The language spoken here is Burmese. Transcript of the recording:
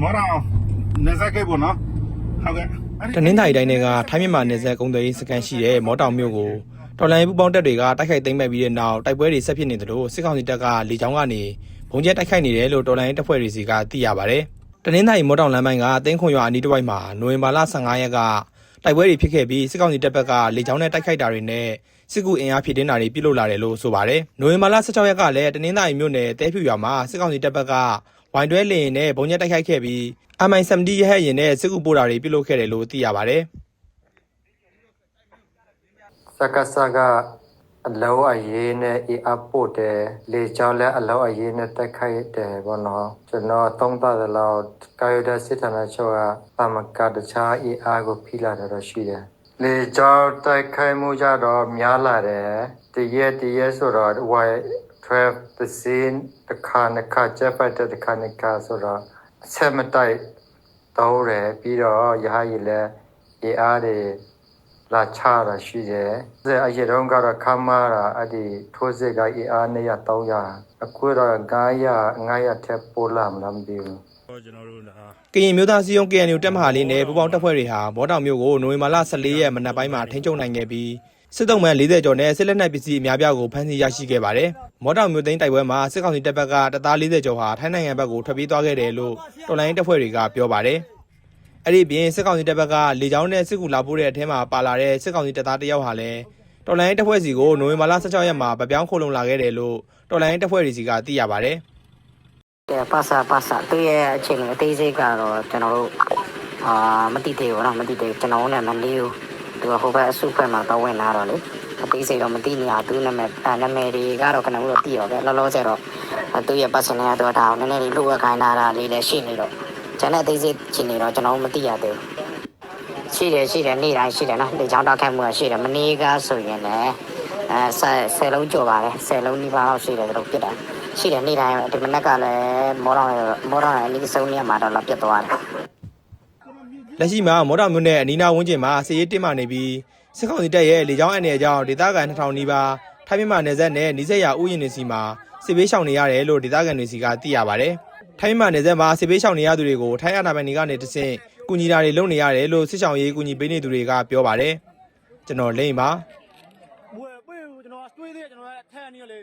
မော်တော်နေစကေဘောနော်ဟုတ်ကဲ့တနင်္သာရီတိုင်းကထိုင်းမြန်မာနယ်စပ်ကုန်းသွယ်ရေးစခန်းရှိတဲ့မော်တောင်မြို့ကိုတော်လိုင်းပူပေါင်းတပ်တွေကတိုက်ခိုက်သိမ်းပိုက်ပြီးတဲ့နောက်တိုက်ပွဲတွေဆက်ဖြစ်နေသလိုစစ်ကောင်စီတပ်ကလေကြောင်းကနေဘုံကျဲတိုက်ခိုက်နေတယ်လို့တော်လိုင်းတပ်ဖွဲ့တွေစီကသိရပါတယ်။တနင်္သာရီမော်တောင်လမ်းပိုင်းကတင်းခွန်ရွာအနီးတစ်ဝိုက်မှာနိုဝင်ဘာလ15ရက်ကတိုက်ပွဲတွေဖြစ်ခဲ့ပြီးစစ်ကောင်စီတပ်ဘက်ကလေကြောင်းနဲ့တိုက်ခိုက်တာတွေနဲ့စစ်ကူအင်အားဖြည့်တင်းတာတွေပြုလုပ်လာတယ်လို့ဆိုပါတယ်။နိုဝင်ဘာလ16ရက်ကလည်းတနင်္သာရီမြို့နယ်တဲဖြူရွာမှာစစ်ကောင်စီတပ်ဘက်က ဝိုင်တွဲလင်နဲ့ဘုံကျဲတိုက်ခိုက်ခဲ့ပြီး MI70 ရဟတ်ယာဉ်နဲ့စစ်ကူပို့တာတွေပြုလုပ်ခဲ့တယ်လို့သိရပါတယ်။စကစကအလောအရေးနဲ့အအပို့တယ်လေကြောင်းလည်းအလောအရေးနဲ့တက်ခိုက်တယ်ဘောနော်ကျွန်တော်သုံးသတဲ့လောက်ကာယဒစစ်ဌာနချုပ်ကပမကတခြားအအားကိုဖိလာတယ်တော့ရှိတယ်လေကြောင်းတိုက်ခိုက်မှုကြတော့များလာတယ်တရက်တရက်ဆိုတော့ဝိုင် 12the scene တခါနခါချက်ပတ်တဲ့တခါနခါဆိုတော့အဆက်မတိုက်တော့တယ်ပြီးတော့ရဟရည်လည်းအအားတွေလာချတာရှိတယ်။အဲအရင်တုန်းကတော့ခမားတာအဲ့ဒီထိုးစစ်ကအေးအား200 300အခုတော့900 900ထက်ပိုလာမလားမသိဘူး။ကျွန်တော်တို့ဒါကရင်မျိုးသားစည်းရုံး KNU တက်မဟာလေးနဲ့ပူပေါင်းတပ်ဖွဲ့တွေဟာမော်တောင်မြို့ကိုနိုဝင်ဘာလ14ရက်မနက်ပိုင်းမှာထိန်းချုပ်နိုင်ခဲ့ပြီး စစ်တုံးမှန်40ကျော်နဲ့စစ်လက်နက်ပစ္စည်းအများပြားကိုဖမ်းဆီးရရှိခဲ့ပါတယ်။မော်တောင်မြို့သိမ်းတိုက်ပွဲမှာစစ်ကောင်စီတပ်ဘက်ကတပ်သား40ကျော်ဟာထိုင်းနိုင်ငံဘက်ကိုထွက်ပြေးသွားခဲ့တယ်လို့တော်လိုင်းတပ်ဖွဲ့တွေကပြောပါတယ်။အဲ့ဒီပြင်စစ်ကောင်စီတပ်ဘက်ကလေကြောင်းနဲ့စစ်ကူလာပို့တဲ့အထက်မှာပါလာတဲ့စစ်ကောင်စီတပ်သားတယောက်ဟာလည်းတော်လိုင်းတပ်ဖွဲ့စီကိုနိုဝင်ဘာလ16ရက်မှာဗပြောင်းခိုလုံလာခဲ့တယ်လို့တော်လိုင်းတပ်ဖွဲ့တွေစီကသိရပါတယ်။ ကဲပါစာပါစာသူ့ရဲ့အချိန်အသေးစိတ်ကတော့ကျွန်တော်တို့အာမတိသေးဘူးเนาะမတိသေးဘူးကျွန်တော်နဲ့မလေးဘူး သူကဟိုဘက်အစုဖွဲ့မှာတော့ဝင်လာတော့လေအသေးစိတ်တော့မသိနေအောင်သူနာမည်အဲနာမည်တွေကတော့ကျွန်တော်တို့သိရောဗျလောလောဆယ်တော့သူ့ရဲ့ပတ်စံနဲ့တော့ဒါနည်းနည်းလေးလှုပ်ဝက်ခိုင်းတာလေးလည်းရှိနေတော့ကျွန်တော်အသေးစိတ်ချင်းနေတော့ကျွန်တော်မသိရသေးဘူးရှိတယ်ရှိတယ်နေ့တိုင်းရှိတယ်နော်ဒီချောင်းတောက်ခိုက်မှုကရှိတယ်မနေ့ကဆိုရင်လည်းအဲဆယ်ဆယ်လုံးကျော်ပါတယ်ဆယ်လုံးနီးပါးလောက်ရှိတယ်သူတို့ပြစ်တာရှိတယ်နေ့တိုင်းဒီမနက်ကလည်းမောတော်မောတော်ရဲ့အနည်းဆုံးနေရာမှာတော့လာပြတ်သွားတယ် လက်ရှိမှာမော်တော်မြို့နယ်အနီးနားဝန်းကျင်မှာစစ်ရေးတင်းမာနေပြီးစစ်ကောင်စီတပ်ရဲ့လေကြောင်းအန်ရဲ့အကြောင်းဒေသခံ2000နီးပါးထိုင်းမြန်မာနယ်စပ်နဲ့နီးစပ်ရာဥယျာဉ်တွေစီမှာစစ်ဘေးရှောင်နေရတယ်လို့ဒေသခံတွေစီကသိရပါတယ်။ထိုင်းမြန်မာနယ်စပ်မှာစစ်ဘေးရှောင်နေရသူတွေကိုထိုင်းအာဏာပိုင်တွေကနေတဆင့်ကူညီတာတွေလုပ်နေရတယ်လို့စစ်ရှောင်ရေးကူညီပေးနေသူတွေကပြောပါတယ်။ကျွန်တော်လိမ့်ပါဘွယ်ပွေးကိုကျွန်တော်တွေးသေးတယ်ကျွန်တော်အထက်အနည်းလေ